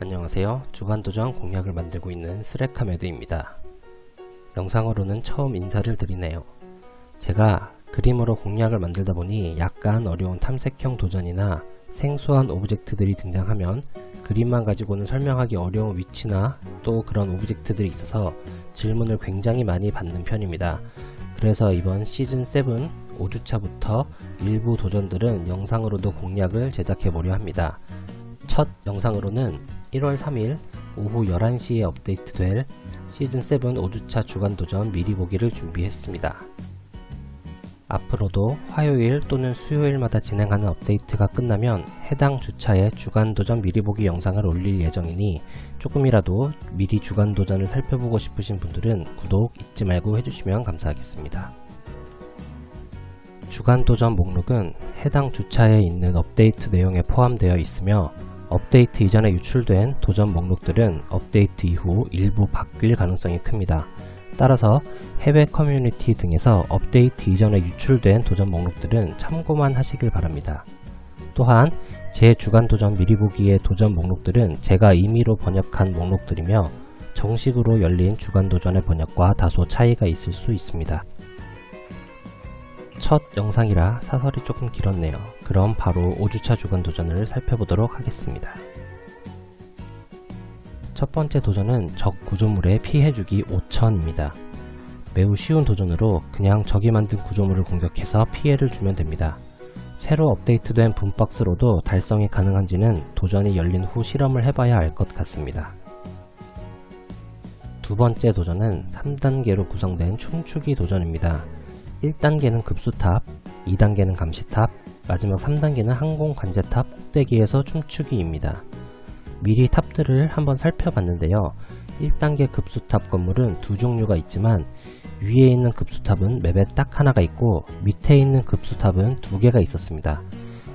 안녕하세요. 주간도전 공략을 만들고 있는 스레카메드입니다. 영상으로는 처음 인사를 드리네요. 제가 그림으로 공략을 만들다 보니 약간 어려운 탐색형 도전이나 생소한 오브젝트들이 등장하면 그림만 가지고는 설명하기 어려운 위치나 또 그런 오브젝트들이 있어서 질문을 굉장히 많이 받는 편입니다. 그래서 이번 시즌 7 5주차부터 일부 도전들은 영상으로도 공략을 제작해 보려 합니다. 첫 영상으로는 1월 3일 오후 11시에 업데이트될 시즌 7 5주차 주간 도전 미리 보기를 준비했습니다. 앞으로도 화요일 또는 수요일마다 진행하는 업데이트가 끝나면 해당 주차에 주간 도전 미리 보기 영상을 올릴 예정이니 조금이라도 미리 주간 도전을 살펴보고 싶으신 분들은 구독 잊지 말고 해주시면 감사하겠습니다. 주간 도전 목록은 해당 주차에 있는 업데이트 내용에 포함되어 있으며 업데이트 이전에 유출된 도전 목록들은 업데이트 이후 일부 바뀔 가능성이 큽니다. 따라서 해외 커뮤니티 등에서 업데이트 이전에 유출된 도전 목록들은 참고만 하시길 바랍니다. 또한 제 주간 도전 미리 보기의 도전 목록들은 제가 임의로 번역한 목록들이며 정식으로 열린 주간 도전의 번역과 다소 차이가 있을 수 있습니다. 첫 영상이라 사설이 조금 길었네요. 그럼 바로 5주차 주간 도전을 살펴보도록 하겠습니다. 첫 번째 도전은 적 구조물에 피해주기 5000입니다. 매우 쉬운 도전으로 그냥 적이 만든 구조물을 공격해서 피해를 주면 됩니다. 새로 업데이트된 분박스로도 달성이 가능한지는 도전이 열린 후 실험을 해봐야 알 것 같습니다. 두 번째 도전은 3단계로 구성된 춤추기 도전입니다. 1단계는 급수탑, 2단계는 감시탑, 마지막 3단계는 항공관제탑 꼭대기에서 춤추기입니다. 미리 탑들을 한번 살펴봤는데요. 1단계 급수탑 건물은 두 종류가 있지만 위에 있는 급수탑은 맵에 딱 하나가 있고 밑에 있는 급수탑은 두 개가 있었습니다.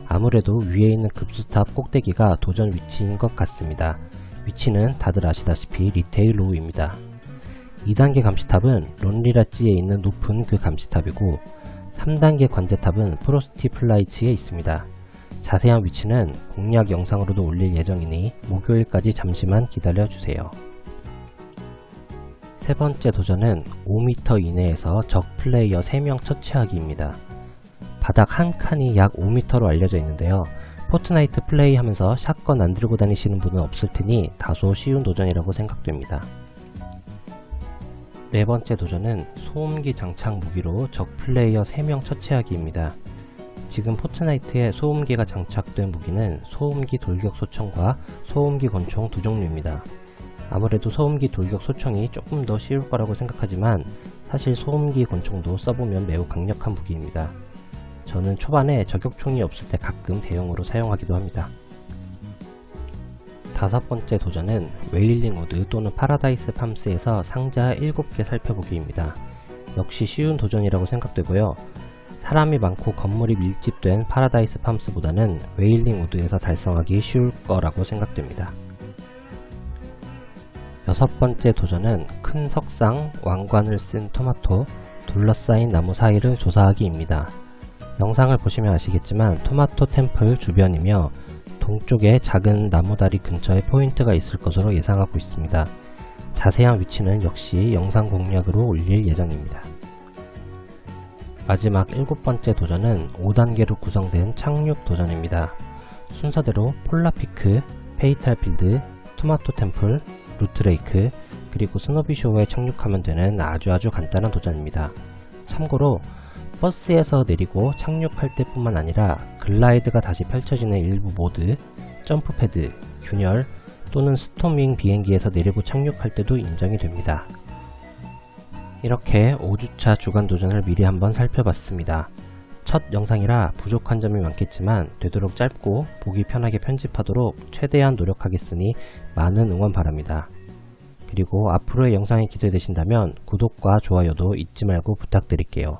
아무래도 위에 있는 급수탑 꼭대기가 도전 위치인 것 같습니다. 위치는 다들 아시다시피 리테일 로우입니다. 2단계 감시탑은 론리라지에 있는 높은 그 감시탑이고 3단계 관제탑은 프로스티 플라이츠에 있습니다. 자세한 위치는 공략 영상으로도 올릴 예정이니 목요일까지 잠시만 기다려주세요. 세 번째 도전은 5m 이내에서 적 플레이어 3명 처치하기입니다. 바닥 한 칸이 약 5m로 알려져 있는데요. 포트나이트 플레이하면서 샷건 안 들고 다니시는 분은 없을 테니 다소 쉬운 도전이라고 생각됩니다. 네 번째 도전은 소음기 장착 무기로 적 플레이어 3명 처치하기입니다. 지금 포트나이트에 소음기가 장착된 무기는 소음기 돌격 소총과 소음기 권총 두 종류입니다. 아무래도 소음기 돌격 소총이 조금 더 쉬울 거라고 생각하지만 사실 소음기 권총도 써보면 매우 강력한 무기입니다. 저는 초반에 저격총이 없을 때 가끔 대용으로 사용하기도 합니다. 다섯 번째 도전은 웨일링 우드 또는 파라다이스 팜스에서 상자 7개 살펴보기입니다. 역시 쉬운 도전이라고 생각되고요. 사람이 많고 건물이 밀집된 파라다이스 팜스보다는 웨일링 우드에서 달성하기 쉬울 거라고 생각됩니다. 여섯 번째 도전은 큰 석상, 왕관을 쓴 토마토, 둘러싸인 나무 사이를 조사하기입니다. 영상을 보시면 아시겠지만 토마토 템플 주변이며 동쪽에 작은 나무다리 근처에 포인트가 있을 것으로 예상하고 있습니다. 자세한 위치는 역시 영상 공략으로 올릴 예정입니다. 마지막 일곱 번째 도전은 5단계로 구성된 착륙 도전입니다. 순서대로 폴라피크, 페이탈필드, 토마토 템플, 루트레이크, 그리고 스노비쇼에 착륙하면 되는 아주 아주 간단한 도전입니다. 참고로 버스에서 내리고 착륙할 때뿐만 아니라 글라이드가 다시 펼쳐지는 일부 모드, 점프 패드, 균열 또는 스토밍 비행기에서 내리고 착륙할 때도 인정이 됩니다. 이렇게 5주차 주간 도전을 미리 한번 살펴봤습니다. 첫 영상이라 부족한 점이 많겠지만 되도록 짧고 보기 편하게 편집하도록 최대한 노력하겠으니 많은 응원 바랍니다. 그리고 앞으로의 영상이 기대되신다면 구독과 좋아요도 잊지 말고 부탁드릴게요.